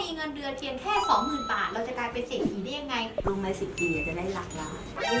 มีเงินเดือนเพียงแค่ 20,000 บาท เราจะกลายเป็นเศรษฐีได้ยังไงรู้ไหมสิบปีจะได้หลักล้าน โอ้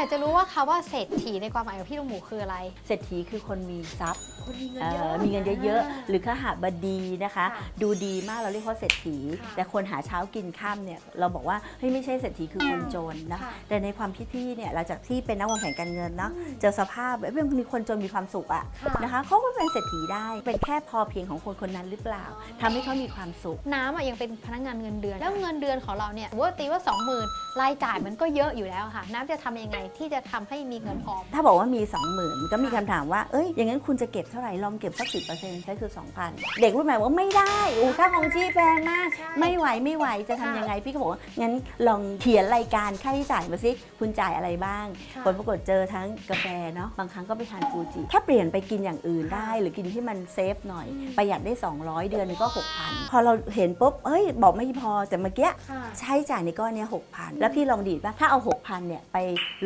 อยากจะรู้ว่าคำว่าเศรษฐีในความหมายของพี่ลุงหมูคืออะไร เศรษฐีคือคนมีทรัพย์คนมีเงินเอ่เยออะ มีเงินเยอะๆ หรือขหาบดีนะคะค่ะดูดีมากเราเรียกว่าเศรษฐีค่ะแต่คนหาเช้ากินข้ามเนี่ยเราบอกว่าเฮ้ยไม่ใช่เศรษฐีคือคนจนนะค่ะแต่ในความคิดพี่เนี่ยหลังจากที่เป็นนักวางแผนการเงินเนาะเจอสภาพเอ้ยมันมีคนจนมีความสุขอะค่ะนะคะเขาก็เป็นเศรษฐีได้เป็นแค่พอเพียงของคนคนนั้นหรือเปล่าทำให้เขามีความสุข น้ำอะยังเป็นพนักงานเงินเดือน แล้วเงินเดือนของเราเนี่ยสมมติว่าตีว่า 20,000รายจ่ายมันก็เยอะอยู่แล้วค่ะ น้ำจะทำยังไงที่จะทำให้มีเงินพอถ้าบอกว่ามี 20,000 ก็มีคำถามว่า เอ้ย อย่างนั้นคุณจะเก็บเท่าไหร่ ลองเก็บสัก10%ใช้คือ 2,000 เด็กรุ่นใหม่บอกว่าไม่ได้อูค่าของชีพแพงมากใช่ไม่ไหวไม่ไหวจะทำยังไง พี่ก็บอกว่า งั้นลองเขียนรายการค่าใช้จ่ายมาสิ คุณจ่ายอะไรบ้างค่ะผลปรากฏเจอทั้งกาแฟเนาะ บางครั้งก็ไปทานฟูจิ ถ้าเปลี่ยนไปกินอย่างอื่นได้ หรือกินที่มันเซฟหน่อย ประหยัดได้ 200 เดือนนึงก็ 6,000 พอเราเห็นปุ๊บ เอ้ย บอกไม่พอ แต่เมื่อกี้ค่ะใช้จ่ายในก้อนเนี้ย6,000 แล้วพี่ลองดีดว่าถ้าเอา 6,000 เนี่ยไป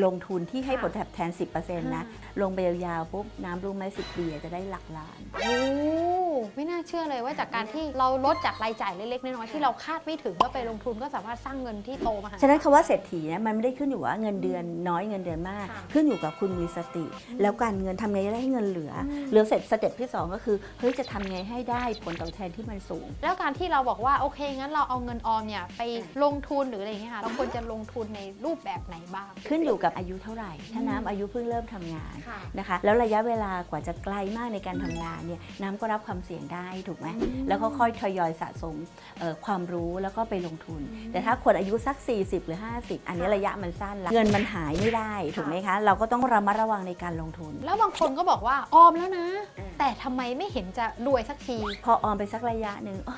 ลงทุนที่ให้ผลตอบแทน 10%นะ ลงไปยาวๆปุ๊บน้ำรู้ไหม10ปีจะได้หลักล้าน โอ้ ไม่น่าเชื่อเลยว่าจากการที่เราลดจากรายจ่ายเล็กๆน้อยๆที่เราคาดไม่ถึงก็ไปลงทุนก็สามารถสร้างเงินที่โตมหาศาล ฉะนั้นคำว่าเศรษฐีเนี่ยมันไม่ได้ขึ้นอยู่ว่าเงินเดือนน้อยเงินเดือนมาก ค่ะขึ้นอยู่กับคุณมีสติ แล้วการเงินทำไงจะได้ให้เงินเหลืออเหลือเสร็จสเต็ปที่2ก็คือเฮ้ยจะทำไงให้ได้ผลตอบแทนที่มันสูง แล้วการที่เราบอกว่าโอเคงั้นเราเอาเงินออมเนี่ยไปลงทุนหรืออะไรอย่างเงี้ยค่ะเราควรจะลงทุนในรูปแบบไหนบ้าง ขึ้นอยู่กับอายุเท่าไหร่ ถ้าน้ำอายุเพิ่งเริ่มทำงานค่ะ นะคะแล้วระยะเวลากว่าจะไกลมากในการทำงานเนี่ยน้ำก็รับความเสี่ยงได้ถูกไหมแล้วก็ค่อยทยอยสะสมเอ่อความรู้แล้วก็ไปลงทุน แต่ถ้าคนอายุสัก 40 หรือ 50 อันนี้ระยะมันสั้นละเงินมันหายไม่ได้ถูกไหมคะ เราก็ต้องระมัดระวังในการลงทุน แล้วบางคนก็บอกว่าออมแล้วนะ แต่ทำไมไม่เห็นจะรวยสักที พอออมไปสักระยะหนึ่งอ้อ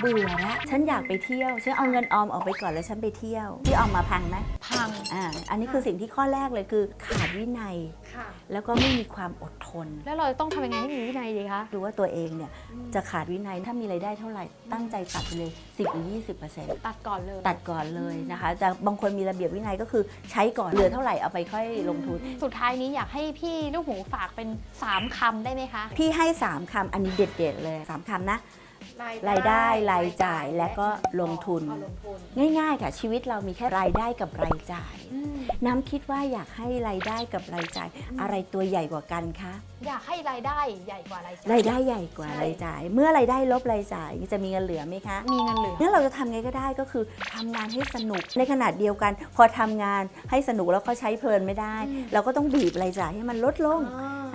เบื่อแล้วฉันอยากไปเที่ยว ฉันเอาเงินออมออกไปก่อนแล้วฉันไปเที่ยว ที่ออมมาพังไหมพังอ่าอันนี้คือสิ่งที่ข้อแรกเลยคือขาดวินัย ค่ะ แล้วก็ไม่มีความอดทน แล้วเราต้องทำยังไงให้มีวินัยดีคะ ดูว่าตัวเองเนี่ยจะขาดวินัยถ้ามีรายได้เท่าไหร่ ตั้งใจตัดไปเลย 10หรือ20%ตัดก่อนเลยตัดก่อนเลยนะคะแต่บางคนมีระเบียบวินัยก็คือใช้ก่อนเหลือเท่าไหร่เอาไปค่อยลงทุน สุดท้ายนี้อยากให้พี่ลูกหมูฝากเป็น 3คำได้ไหมคะ พี่ให้ 3คำอันนี้เด็ดๆเลย 3คำนะ รายได้รายจ่ายและก็ลงทุนเอาลงทุน ง่ายๆค่ะชีวิตเรามีแค่รายได้กับรายจ่ายอืมน้ำคิดว่าอยากให้รายได้กับรายจ่าย อะไรตัวใหญ่กว่ากันคะอยากให้รายได้ใหญ่กว่ารายจ่ายรายได้ใหญ่กว่าใช่รายจ่าย เมื่อรายได้ลบรายจ่ายจะมีเงินเหลือไหมคะ มีเงินเหลืองั้นเราจะทำไงก็ได้ก็คือทำงานให้สนุกในขนาดเดียวกัน พอทำงานให้สนุกแล้วก็ใช้เพลินไม่ได้ เราก็ต้องบีบรายจ่ายให้มันลดลง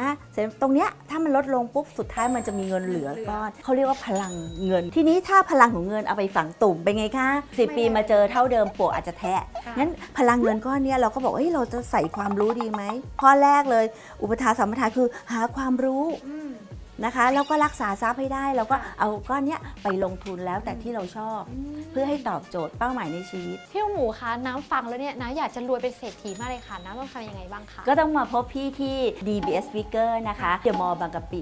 อะเสร็จตรงเนี้ยถ้ามันลดลงปุ๊บสุดท้ายมันจะมีเงินเหลือก้อนเขาเรียกว่าพลังเงิน ทีนี้ถ้าพลังของเงินเอาไปฝังตุ่มเป็นไงคะสิปีมาเจอเท่าเดิมปลวกอาจจะแทะค่ะงั้นพลังเงินก้อนเนี้ยเราก็บอกเฮ้ยเราจะใส่ความรู้ดีไหมข้อแรกเลย อุปทานสัมปทานคือหาความรู้อืม นะคะแล้วก็รักษาทรัพย์ให้ได้เราก็ค่ะเอาก้อนเนี้ยไปลงทุนแล้วแต่ที่เราชอบ เพื่อให้ตอบโจทย์เป้าหมายในชีวิต พี่ลูกหมูคะน้ำฟังแล้วเนี่ยน้ำอยากจะรวยเป็นเศรษฐีมากเลยค่ะน้ำต้องทำยังไงบ้างคะก็ต้องมาพบพี่ที่ DBS Speaker นะคะเดอะมอลล์บางกะปิ